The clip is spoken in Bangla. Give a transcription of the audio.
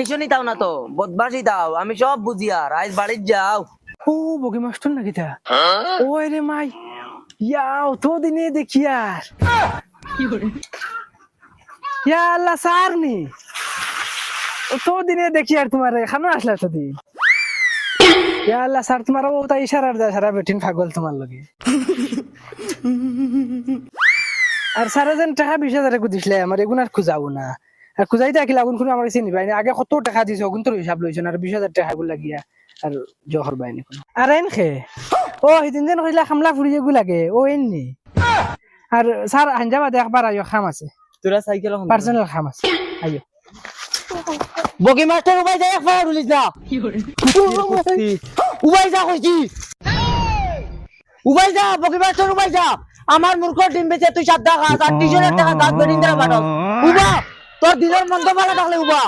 টিউশনই দাও না তো বদমাসি দাও, আমি সব বুঝি আর, আজ বাড়ির যাও। ও, বগি মাস্টার নাকি তা ওই রে মাই, ইয়াও তো দিনে দেখি আর। ইয়া আল্লাহ স্যার নি। তো দিনে দেখি আর তোমার এখানে আসলা তো দিন ইয়া আল্লাহ স্যার তোমার ও তাই ইশারার দেয় সারা বেটিন পাগল তোমার লগে। আর স্যারে যেন টাকা বিশ হাজার দিছিলে আমার এগুন আর খুঁজাবো না। আর খুঁজাইতে আকিল আগুন কোনো আমার চিনি পাইনি। আগে কত টাকা দিছে অগুন তোর হিসাব লইছেন আর বিশ হাজার টাকা গুলা গিয়া আর জহর বাইনি কোনো। আর এন খে ও সিদিন যেন কইলা খামলা ফুড়ি যেগু লাগে ও এন নি আর স্যার আঞ্জাবা দেখবার আইও খাম আছে। তোরা সাইকেল পার্সোনাল খাম আছে আইও বগি মাস্টার উবাই যা এক ফায়ার উলিস না উবাই যা কইছি উবাই যা বগি মাস্টার উবাই যা। আমার মূর্খ ডিম বেচে তুই সাত টাকা আর টিউশনের টাকা দাঁত বেরিয়ে দেওয়া উবা। তোর দিনের মন্দ ভালো তাহলে উবা।